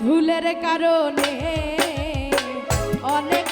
ভুলের কারণে অনেক